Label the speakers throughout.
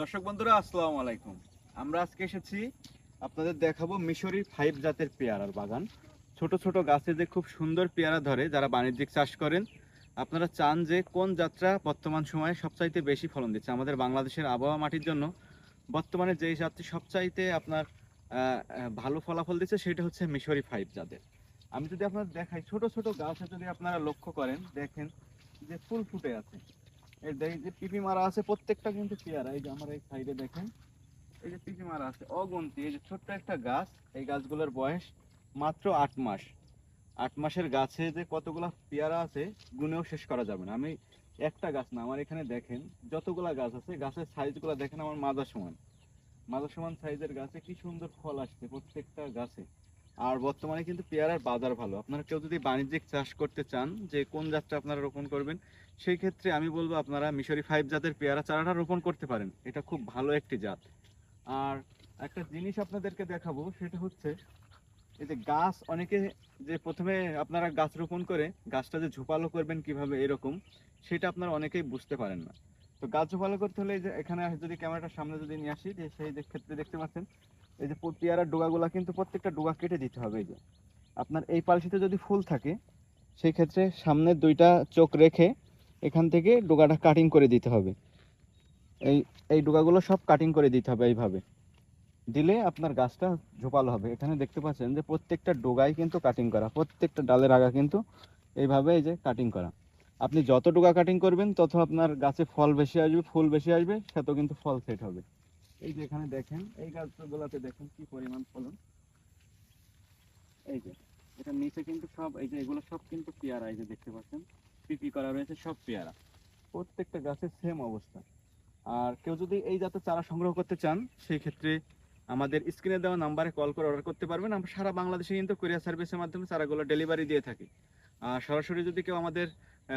Speaker 1: দর্শক বন্ধুরা, আসসালামু আলাইকুম। আমরা আজকে এসেছি আপনাদের দেখাবো মিশরি ফাইভ জাতের পেয়ারার বাগান। ছোট ছোট গাছে যে খুব সুন্দর পেয়ারা ধরে, যারা বাণিজ্যিক চাষ করেন, আপনারা চান যে কোন যাত্রা বর্তমান সময়ে সবচাইতে বেশি ফলন দিচ্ছে। আমাদের বাংলাদেশের আবহাওয়া মাটির জন্য বর্তমানে যেই জাতটি সবচাইতে আপনার ভালো ফলাফল দিচ্ছে, সেটা হচ্ছে মিশরি ফাইভ জাতের। আমি যদি আপনার দেখাই, ছোট ছোট গাছে যদি আপনারা লক্ষ্য করেন, দেখেন যে ফুল ফুটে আছে। পিপি মারা আছে, প্রত্যেকটা কিন্তু পেয়ারা, এই যে আমার এই সাইডে দেখেন। এই যে পিপি মারা আছে, অগন্তি, এই যে ছোট্ট একটা গাছ, এই গাছগুলোর বয়স মাত্র আট মাস। আট মাসের গাছে যে কতগুলা পেয়ারা আছে গুনেও শেষ করা যাবে না। আমি একটা গাছ না, আমার এখানে দেখেন, যতগুলা গাছ আছে, গাছের সাইজগুলো দেখেন, আমার মাজা সমান। মাজা সমান সাইজের গাছে কি সুন্দর ফল আসছে প্রত্যেকটা গাছে। আর বর্তমানে কিন্তু পেয়ারার বাজার ভালো। আপনারা কেউ যদি বাণিজ্যিক চাষ করতে চান, যে কোন জাতটা আপনারা রোপণ করবেন, সেই ক্ষেত্রে আমি বলব আপনারা মিশরি ফাইভ জাতের পেয়ারা চারাটা রোপণ করতে পারেন। এটা খুব ভালো একটি জাত। আর একটা জিনিস আপনাদেরকে দেখাবো, সেটা হচ্ছে এই যে গাছ, অনেকে যে প্রথমে আপনারা গাছ রোপণ করে, গাছটা যে ঝোপালো করবেন কীভাবে এরকম, সেটা আপনারা অনেকেই বুঝতে পারেন না। তো গাছ ঝোপালো করতে হলে এখানে যদি ক্যামেরাটা সামনে যদি নিয়ে আসি, যে সেই ক্ষেত্রে দেখতে পাচ্ছেন এই যে পেয়ারার ডোগাগুলা কিন্তু প্রত্যেকটা ডোগা কেটে দিতে হবে, এই যে। আপনার এই পালসিতে যদি ফুল থাকে, সেই ক্ষেত্রে সামনে দুইটা চোখ রেখে এখান থেকে ডোগাটা কাটিং করে দিতে হবে। এই এই ডোগাগুলো সব কাটিং করে দিতে হবে এইভাবে। দিলে আপনার গাছটা ঝোপালো হবে। এখানে দেখতে পাচ্ছেন যে প্রত্যেকটা ডোগাই কিন্তু কাটিং করা, প্রত্যেকটা ডালের আগা কিন্তু এইভাবে এই যে কাটিং করা। আপনি যত ডোগা কাটিং করবেন, তত আপনার গাছে ফল বেশি আসবে, ফুল বেশি আসবে, সেত কিন্তু ফল সেট হবে। এই যে এখানে দেখেন, এই গাছগুলোতে দেখেন কি পরিমাণ ফলন। এই যে, এটা নিচে কিন্তু সব, এই যে এগুলো সব কিন্তু পেয়ারা, এই যে দেখতে পাচ্ছেন পিপি করা রয়েছে সব পেয়ারা। প্রত্যেকটা গাছের সেম অবস্থা। আর কেউ যদি এই জাতের চারা সংগ্রহ করতে চান, সেই ক্ষেত্রে আমাদের স্ক্রিনে দেওয়া নাম্বারে কল করে অর্ডার করতে পারবেন। আমরা সারা বাংলাদেশে কিন্তু কুরিয়ার সার্ভিসের মাধ্যমে চারাগুলো ডেলিভারি দিয়ে থাকি। আর সরাসরি যদি কেউ আমাদের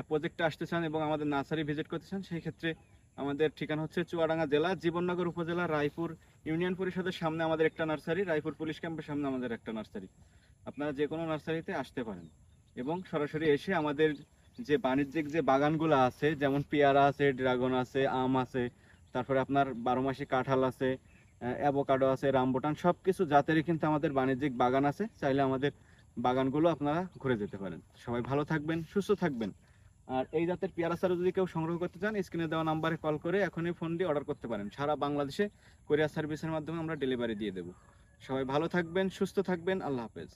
Speaker 1: প্রজেক্টে আসতে চান এবং আমাদের নার্সারি ভিজিট করতে চান, সেই ক্ষেত্রে আমাদের ঠিকানা হচ্ছে চুয়াডাঙ্গা জেলা, জীবননগর উপজেলা, রায়পুর ইউনিয়ন পরিষদের সামনে আমাদের একটা নার্সারি, রায়পুর পুলিশ ক্যাম্পের সামনে আমাদের একটা নার্সারি। আপনারা যে কোনো নার্সারিতে আসতে পারেন এবং সরাসরি এসে আমাদের যে বাণিজ্যিক যে বাগানগুলো আছে, যেমন পেয়ারা আছে, ড্রাগন আছে, আম আছে, তারপরে আপনার বারো মাসি কাঁঠাল আছে অ্যাভোকাডো আছে, রামবুটান সব কিছু জাতেরই কিন্তু আমাদের বাণিজ্যিক বাগান আছে। চাইলে আমাদের বাগানগুলো আপনারা ঘুরে যেতে পারেন। সবাই ভালো থাকবেন, সুস্থ থাকবেন। আর এই জাতের পেয়ারা চারা যদি কেউ সংগ্রহ করতে চান, স্ক্রিনে দেওয়া নাম্বারে কল করে এখনই ফোন দিয়ে অর্ডার করতে পারেন। সারা বাংলাদেশে কোরিয়ার সার্ভিসের মাধ্যমে আমরা ডেলিভারি দিয়ে দেব। সবাই ভালো থাকবেন, সুস্থ থাকবেন, আল্লাহ হাফেজ।